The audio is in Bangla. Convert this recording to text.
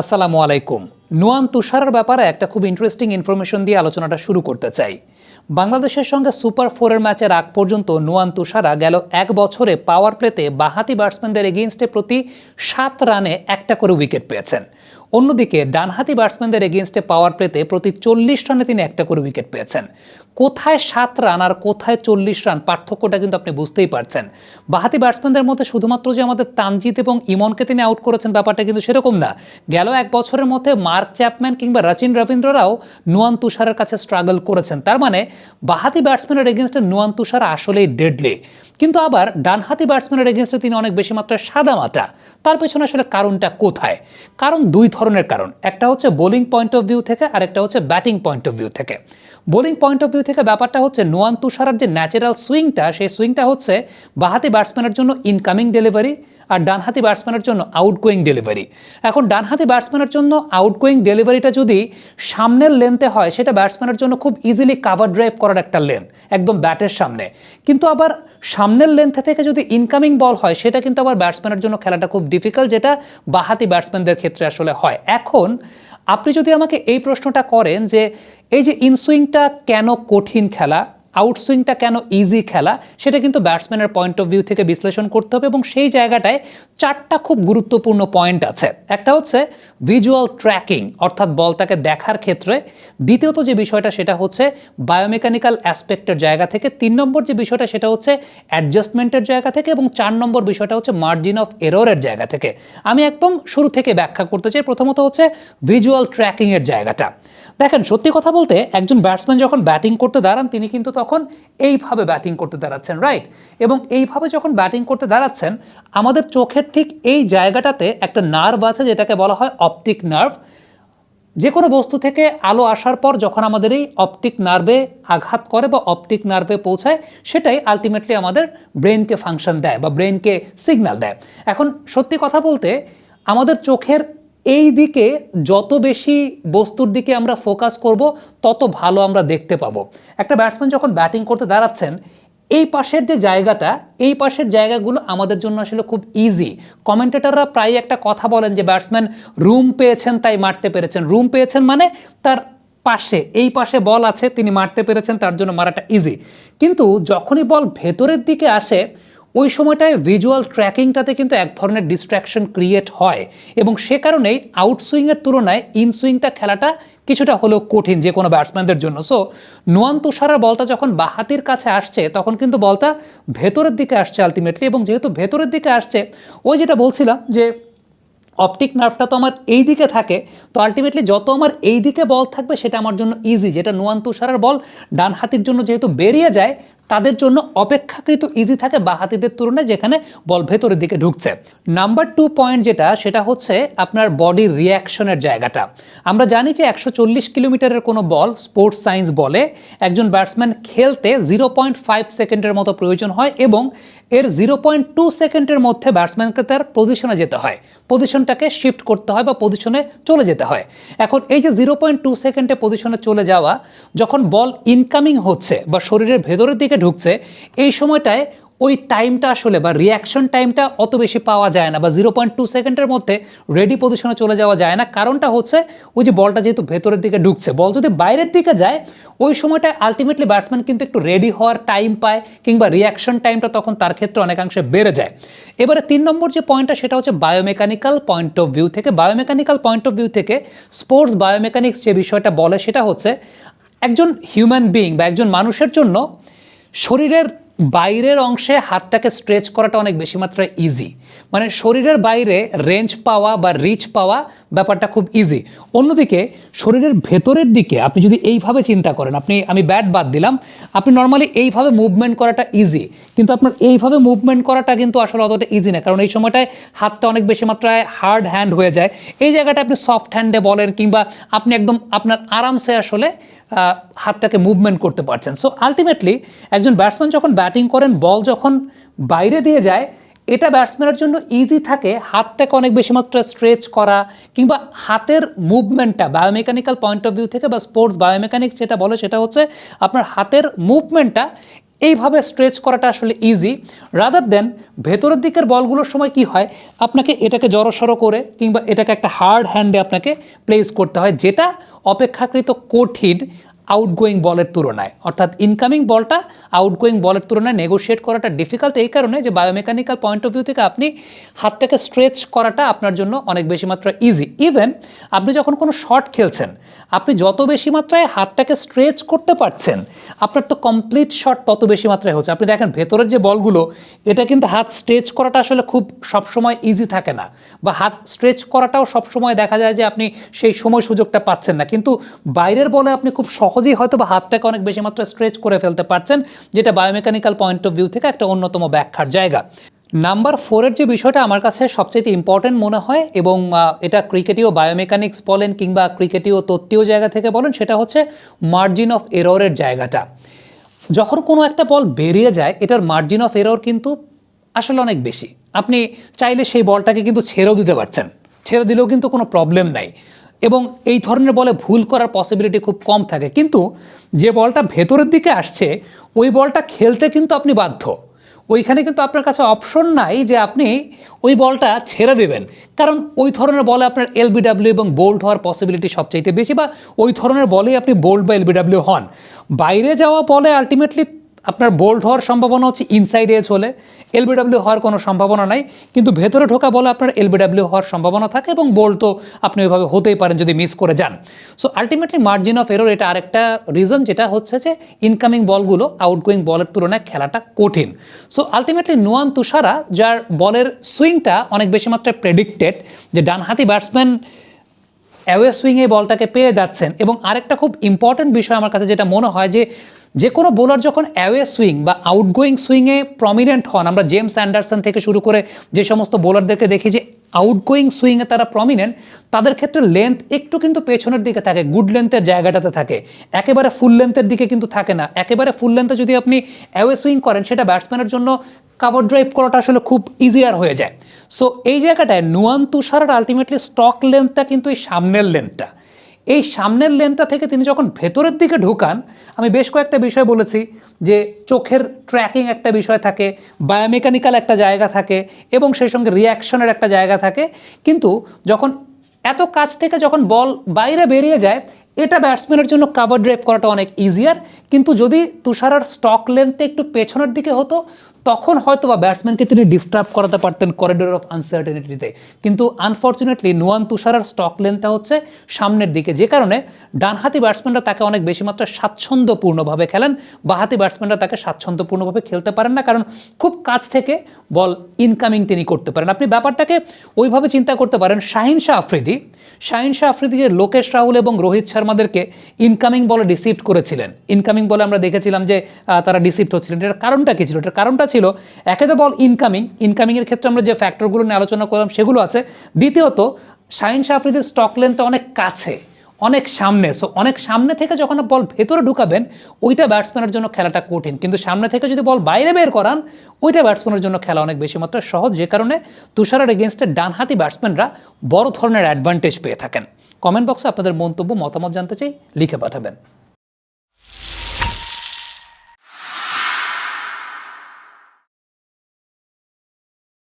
আসসালামু আলাইকুম। নুয়ান তুষারের ব্যাপারে একটা খুব ইন্টারেস্টিং ইনফরমেশন দিয়ে আলোচনাটা শুরু করতে চাই। বাংলাদেশের সঙ্গে সুপার ফোরের ম্যাচের আগ পর্যন্ত নুয়ান তুষারা গেল এক বছরে পাওয়ার প্লেতে বাহাতি ব্যাটসম্যানদের এগেইনস্টে প্রতি সাত রানে একটা করে উইকেট পেয়েছেন। অন্যদিকে, ডানহাতি ব্যাটসম্যানদের এগেনস্টে পাওয়ার প্লেতে প্রতি চল্লিশ রানে তিনি একটা করে উইকেট পেয়েছেন। কোথায় সাত রান আর কোথায় চল্লিশ রান? পার্থক্যটা কিন্তু আপনি বুঝতেই পারছেন। বাহাতি ব্যাটসম্যানদের মধ্যে শুধুমাত্র যে আমাদের তানজিৎ এবং ইমনকে তিনি আউট করেছেন ব্যাপারটা কিন্তু সেরকম না। গেল এক বছরের মধ্যে মার্ক চ্যাপম্যান কিংবা রাচিন রবীন্দ্ররাও নুয়ান তুষারের কাছে স্ট্রাগল করেছেন। তার মানে বাহাতি ব্যাটসম্যানের এগেনস্টে নুয়ান তুষার আসলেই ডেডলি কিন্তু আবার ডানহাতি ব্যাটসম্যানের এগেনস্টে তিনি অনেক বেশি মাত্রায় সাদা মাত্রা। তার পেছনে আসলে কারণটা কোথায়? কারণ দুই ধরনের কারণ। একটা হচ্ছে বোলিং পয়েন্ট অফ ভিউ থেকে আর একটা হচ্ছে ব্যাটিং পয়েন্ট অফ ভিউ থেকে। বোলিং পয়েন্ট অফ ভিউ থেকে ব্যাপারটা হচ্ছে নোয়ান তুষারার যে ন্যাচারাল সুইংটা, সেই সুইংটা হচ্ছে বাহাতি ব্যাটসম্যানের জন্য ইনকামিং ডেলিভারি আর ডানহাতি ব্যাটসম্যানের জন্য আউটগোয়িং ডেলিভারি এখন ডানহাতি ব্যাটসম্যানের জন্য আউটগোয়িং ডেলিভারিটা যদি সামনের লেন্থে হয়, সেটা ব্যাটসম্যানের জন্য খুব ইজিলি কাভার ড্রাইভ করার একটা লেন্থ একদম ব্যাটের সামনে। কিন্তু আবার সামনের লেন্থে থেকে যদি ইনকামিং বল হয়, সেটা কিন্তু আবার ব্যাটসম্যানের জন্য খেলাটা খুব ডিফিকাল্ট যেটা বাহাতি ব্যাটসম্যানদের ক্ষেত্রে আসলে হয়। এখন আপনি যদি আমাকে এই প্রশ্নটা করেন যে, এই যে ইনসুইংটা কেন কঠিন খেলা আউটসুইংটা কেন ইজি খেলা, সেটা কিন্তু ব্যাটসম্যানের পয়েন্ট অফ ভিউ থেকে বিশ্লেষণ করতে হবে এবং সেই জায়গাটায় চারটা খুব গুরুত্বপূর্ণ পয়েন্ট আছে। একটা হচ্ছে ভিজুয়াল ট্র্যাকিং অর্থাৎ বলটাকে দেখার ক্ষেত্রে। দ্বিতীয়ত যে বিষয়টা, সেটা হচ্ছে বায়োমেকানিক্যাল অ্যাসপেক্টের জায়গা থেকে। তিন নম্বর যে বিষয়টা, সেটা হচ্ছে অ্যাডজাস্টমেন্টের জায়গা থেকে এবং চার নম্বর বিষয়টা হচ্ছে মার্জিন অফ এররের জায়গা থেকে। আমি একদম শুরু থেকে ব্যাখ্যা করতে চাই। প্রথমত হচ্ছে ভিজুয়াল ট্র্যাকিংয়ের জায়গাটা। দেখেন, সত্যি কথা বলতে একজন ব্যাটসম্যান যখন ব্যাটিং করতে দাঁড়ান, তিনি কিন্তু তখন এইভাবে ব্যাটিং করতে দাঁড়াচ্ছেন রাইট এবং এইভাবে যখন ব্যাটিং করতে দাঁড়াচ্ছেন, আমাদের চোখের ঠিক এই জায়গাটাতে একটা নার্ভ আছে, যেটাকে বলা হয় অপটিক নার্ভ যে কোনো বস্তু থেকে আলো আসার পর যখন আমাদের এই অপটিক নার্ভে আঘাত করে বা অপটিক নার্ভে পৌঁছায়, সেটাই আলটিমেটলি আমাদের ব্রেনকে ফাংশন দেয় বা ব্রেনকে সিগন্যাল দেয়। এখন সত্যি কথা বলতে, আমাদের চোখের এই দিকে যত বেশি বস্তুর দিকে আমরা ফোকাস করব, তত ভালো আমরা দেখতে পাবো। একটা ব্যাটসম্যান যখন ব্যাটিং করতে দাঁড়াচ্ছেন, এই পাশের যে জায়গাটা, এই পাশের জায়গাগুলো আমাদের জন্য আসলে খুব ইজি কমেন্টেটাররা প্রায় একটা কথা বলেন যে ব্যাটসম্যান রুম পেয়েছেন, তাই মারতে পেরেছেন। রুম পেয়েছেন মানে তার পাশে, এই পাশে বল আছে, তিনি মারতে পেরেছেন, তার জন্য মারাটা ইজি কিন্তু যখনই বল ভেতরের দিকে আসে ওই সময়টায় ভিজুয়াল ট্র্যাকিংটাতে কিন্তু এক ধরনের ডিস্ট্র্যাকশন ক্রিয়েট হয় এবং সে কারণেই আউটসুইংয়ের তুলনায় ইনসুইংটা খেলাটা কিছুটা হলেও কঠিন যে কোনো ব্যাটসম্যানদের জন্য। সো নোয়ান তুষারার বলটা যখন বাহাতির কাছে আসছে, তখন কিন্তু বলটা ভেতরের দিকে আসছে আলটিমেটলি এবং যেহেতু ভেতরের দিকে আসছে, ওই যেটা বলছিলাম যে অপটিক নার্ভটা তো আমার এই দিকে থাকে, তো আলটিমেটলি যত আমার এই দিকে বল থাকবে সেটা আমার জন্য ইজি যেটা নোয়ান তুষারের বল ডান হাতির জন্য যেহেতু বেরিয়ে যায়, তাদের জন্য অপেক্ষাকৃত ইজি থাকে বাহাতিদের তুলনায় যেখানে বল ভেতরের দিকে ঢুকছে। নাম্বার টু পয়েন্ট যেটা, সেটা হচ্ছে আপনার বডির রিয়াকশনের জায়গাটা। আমরা জানি যে একশো চল্লিশ কিলোমিটারের কোনো বল স্পোর্টস সায়েন্স বলে একজন ব্যাটসম্যান খেলতে জিরো পয়েন্ট ফাইভ সেকেন্ডের মতো প্রয়োজন হয় এবং এর জিরো পয়েন্ট টু সেকেন্ডের মধ্যে ব্যাটসম্যানকে তার পজিশনে যেতে হয়। পজিশনটাকে শিফট করতে হয় বা পজিশনে চলে যেতে হয়। এখন এই যে জিরো পয়েন্ট টু সেকেন্ডে পজিশনে চলে যাওয়া, যখন বল ইনকামিং হচ্ছে বা শরীরের ভেতরের দিকে ঢুকছে, এই সময়টায় ওই টাইমটা আসলে বা রিয়াকশন টাইমটা অত বেশি পাওয়া যায় না বা জিরো পয়েন্ট টু সেকেন্ডের মধ্যে রেডি পজিশনে চলে যাওয়া যায় না। কারণটা হচ্ছে ওই যে বলটা যেহেতু ভেতরের দিকে ঢুকছে, বল যদি বাইরের দিকে যায়, ওই সময়টায় আলটিমেটলি ব্যাটসম্যান কিন্তু একটু রেডি হওয়ার টাইম পায় কিংবা রিয়াকশন টাইমটা তখন তার ক্ষেত্রে অনেকাংশে বেড়ে যায়। এবারে তিন নম্বর যে পয়েন্টটা সেটা হচ্ছে বায়োমেকানিক্যাল পয়েন্ট অফ ভিউ থেকে। বায়োমেকানিক্যাল পয়েন্ট অফ ভিউ থেকে স্পোর্টস বায়োমেকানিক্স যে বিষয়টা বলে সেটা হচ্ছে একজন হিউম্যান বিইং বা একজন মানুষের জন্য শরীরের বাইরের অংশে হাতটাকে স্ট্রেচ করাটা অনেক বেশি মাত্রায় ইজি মানে শরীরের বাইরে রেঞ্জ পাওয়া বা রিচ পাওয়া ব্যাপারটা খুব ইজি অন্যদিকে শরীরের ভেতরের দিকে আপনি যদি এইভাবে চিন্তা করেন, আপনি, আমি ব্যাট বাদ দিলাম, আপনি নর্মালি এইভাবে মুভমেন্ট করাটা ইজি কিন্তু আপনার এইভাবে মুভমেন্ট করাটা কিন্তু আসলে অতটা ইজি না, কারণ এই সময়টায় হাতটা অনেক বেশি মাত্রায় হার্ড হ্যান্ড হয়ে যায়। এই জায়গাটা আপনি সফট হ্যান্ডে বলেন কিংবা আপনি একদম আপনার আরামসে আসলে হাতটাকে মুভমেন্ট করতে পারছেন। সো আলটিমেটলি একজন ব্যাটসম্যান যখন ব্যাটিং করেন, বল যখন বাইরে দিয়ে যায়, এটা ব্যাটসম্যানের জন্য ইজি থাকে। হাতটাকে অনেক বেশি মাত্রায় স্ট্রেচ করা কিংবা হাতের মুভমেন্টটা বায়োমেকানিক্যাল পয়েন্ট অফ ভিউ থেকে বা স্পোর্টস বায়োমেকানিক্স যেটা বলে সেটা হচ্ছে আপনার হাতের মুভমেন্টটা এইভাবে স্ট্রেচ করাটা আসলে ইজি রাদার দেন ভেতরের দিকের বলগুলোর সময় কি হয়, আপনাকে এটাকে জড়সড়ো করে কিংবা এটাকে একটা হার্ড হ্যান্ডে আপনাকে প্লেস করতে হয়, যেটা অপেক্ষাকৃত কঠিন আউটগোয়িং বলের তুলনায়। অর্থাৎ ইনকামিং বলটা আউটগোয়িং বলের তুলনায় নেগোশিয়েট করাটা ডিফিকাল্ট এই কারণে যে বায়োমেকানিক্যাল পয়েন্ট অফ ভিউ থেকে আপনি হাতটাকে স্ট্রেচ করাটা আপনার জন্য অনেক বেশি মাত্রায় ইজি ইভেন আপনি যখন কোনো শট খেলছেন, আপনি যত বেশি মাত্রায় হাতটাকে স্ট্রেচ করতে পারছেন, আপনার তো কমপ্লিট শট তত বেশি মাত্রায় হচ্ছে। আপনি দেখেন ভেতরের যে বলগুলো, এটা কিন্তু হাত স্ট্রেচ করাটা আসলে খুব সবসময় ইজি থাকে না বা হাত স্ট্রেচ করাটাও সবসময় দেখা যায় যে আপনি সেই সময় সুযোগটা পাচ্ছেন না। কিন্তু বাইরের বলে আপনি খুব সহজেই হয়তো বা হাতটাকে অনেক বেশি মাত্রায় স্ট্রেচ করে ফেলতে পারছেন। যেটা বায়োমেকানিক্যাল পয়েন্ট অফ ভিউ থেকে একটা অন্যতম ব্যাখ্যার জায়গা। নাম্বার ফোরের যে বিষয়টা আমার কাছে সবচেয়ে ইম্পর্টেন্ট মনে হয় এবং এটা ক্রিকেটীয় বায়োমেকানিক্স বলেন কিংবা ক্রিকেটীয় তত্ত্বীয় জায়গা থেকে বলেন, সেটা হচ্ছে মার্জিন অফ এররের জায়গাটা। যখন কোনো একটা বল বেরিয়ে যায়, এটার মার্জিন অফ এরর কিন্তু আসলে অনেক বেশি। আপনি চাইলে সেই বলটাকে কিন্তু ছেড়েও দিতে পারছেন। ছেড়ে দিলেও কিন্তু কোনো প্রবলেম নাই। এবং এই ধরনের বলে ভুল করার পসিবিলিটি খুব কম থাকে। কিন্তু যে বলটা ভেতরের দিকে আসছে, ওই বলটা খেলতে কিন্তু আপনি বাধ্য। ওইখানে কিন্তু আপনার কাছে অপশন নাই যে আপনি ওই বলটা ছেড়ে দেবেন। কারণ ওই ধরনের বলে আপনার এলবিডাব্লিউ এবং বোল্ড হওয়ার পসিবিলিটি সবচাইতে বেশি বা ওই ধরনের বলেই আপনি বোল্ড বা এলবিডাব্লিউ হন। বাইরে যাওয়া বলে আলটিমেটলি আপনার বোল্ড হওয়ার সম্ভাবনা হচ্ছে ইনসাইড এজ হলে এলবিডাব্লিউ হওয়ার কোনো সম্ভাবনা নাই, কিন্তু ভেতরে ঢোকা বলে আপনার এলবিডাব্লিউ হওয়ার সম্ভাবনা থাকে এবং বোল্ড তো আপনি ওইভাবে হতেই পারেন যদি মিস করে যান। So ultimately margin of error এটা আরেকটা রিজন যেটা হচ্ছে যে ইনকামিং বলগুলো আউটগোয়িং বলের তুলনায় খেলাটা কঠিন। সো আলটিমেটলি নোয়ান তুষারা যার বলের সুইংটা অনেক বেশি মাত্রায় প্রেডিক্টেড যে ডানহাতি ব্যাটসম্যান অ্যাওয়ে সুইংয়ে বলটাকে পেয়ে যাচ্ছেন। এবং আরেকটা খুব ইম্পর্ট্যান্ট বিষয় আমার কাছে যেটা মনে হয় যে যে কোনো বোলার যখন অ্যাওয়ে সুইং বা আউটগোয়িং সুইংয়ে প্রমিনেন্ট হন, আমরা জেমস অ্যান্ডারসন থেকে শুরু করে যে সমস্ত বোলারদেরকে দেখি যে আউটগোয়িং সুইংয়ে তারা প্রমিনেন্ট তাদের ক্ষেত্রে লেন্থ একটু কিন্তু পেছনের দিকে থাকে গুড লেন্থের জায়গাটাতে থাকে। একেবারে ফুল লেন্থের দিকে কিন্তু থাকে না। একেবারে ফুল লেন্থে যদি আপনি অ্যাওয়ে সুইং করেন, সেটা ব্যাটসম্যানের জন্য কাভার ড্রাইভ করাটা আসলে খুব ইজিয়ার হয়ে যায়। সো এই জায়গাটায় নুয়ান তুষারের আলটিমেটলি স্টক লেন্থটা কিন্তু এই সামনের লেন্থটা এই সামনের লেনটা থেকে তিনি যখন ভেতরের দিকে ঢুকান, আমি বেশ কয়েকটা বিষয় বলেছি যে চোখের ট্র্যাকিং একটা বিষয় থাকে বায়োমেকানিক্যাল একটা জায়গা থাকে এবং সেই সঙ্গে রিয়াকশনের একটা জায়গা থাকে। কিন্তু যখন এত কাছ থেকে যখন বল বাইরে বেরিয়ে যায়, এটা ব্যাটসম্যানের জন্য কাভার ড্রাইভ করাটা অনেক ইজিয়ার কিন্তু যদি তুষারার স্টক লেন্থে একটু পেছনের দিকে হতো তখন হয়তো বা ব্যাটসম্যানকে তিনি ডিস্টার্ব করাতে পারতেন করিডোর অফ আনসার্টেনিটিতে কিন্তু আনফর্চুনেটলি নোয়ান তুষারার স্টক লেন্থটা হচ্ছে সামনের দিকে। যে কারণে ডানহাতি ব্যাটসম্যানরা তাকে অনেক বেশি মাত্রায় স্বাচ্ছন্দ্যপূর্ণভাবে খেলেন। বাহাতি ব্যাটসম্যানরা তাকে স্বাচ্ছন্দ্যপূর্ণভাবে খেলতে পারেন না, কারণ খুব কাছ থেকে বল ইনকামিং তিনি করতে পারেন। আপনি ব্যাপারটাকে ওইভাবে চিন্তা করতে পারেন, শাহিন শাহ আফ্রিদি। শাহিন শাহ আফ্রিদি যে লোকেশ রাহুল এবং রোহিত শর্মাদেরকে ইনকামিং বলে ডিসিপ্ট করেছিলেন। ইনকামিং বলে আমরা দেখেছিলাম যে তারা ডিসিপ্ট হচ্ছিলেন। এটার কারণটা কী ছিল? এটার কারণটা ছিল, একে তো বল ইনকামিং ইনকামিংয়ের ক্ষেত্রে আমরা যে ফ্যাক্টরগুলো নিয়ে আলোচনা করলাম সেগুলো আছে। দ্বিতীয়ত, শাহিন শাহ স্টক লেন্থটা অনেক কাছে, অনেক সামনে। সো অনেক সামনে থেকে যখন বল ভেতরে ঢুকাবেন, ওইটা ব্যাটসম্যানের জন্য খেলাটা কঠিন। কিন্তু সামনে থেকে যদি বল বাইরে বের করান, ওইটা ব্যাটসম্যানের জন্য খেলা অনেক বেশি মাত্রায় সহজ। যে কারণে তুষারের এগেনস্টে ডানহাতি ব্যাটসম্যানরা বড় ধরনের অ্যাডভান্টেজ পেয়ে থাকেন। কমেন্ট বক্সে আপনাদের মন্তব্য, মতামত জানতে চাই, লিখে পাঠাবেন।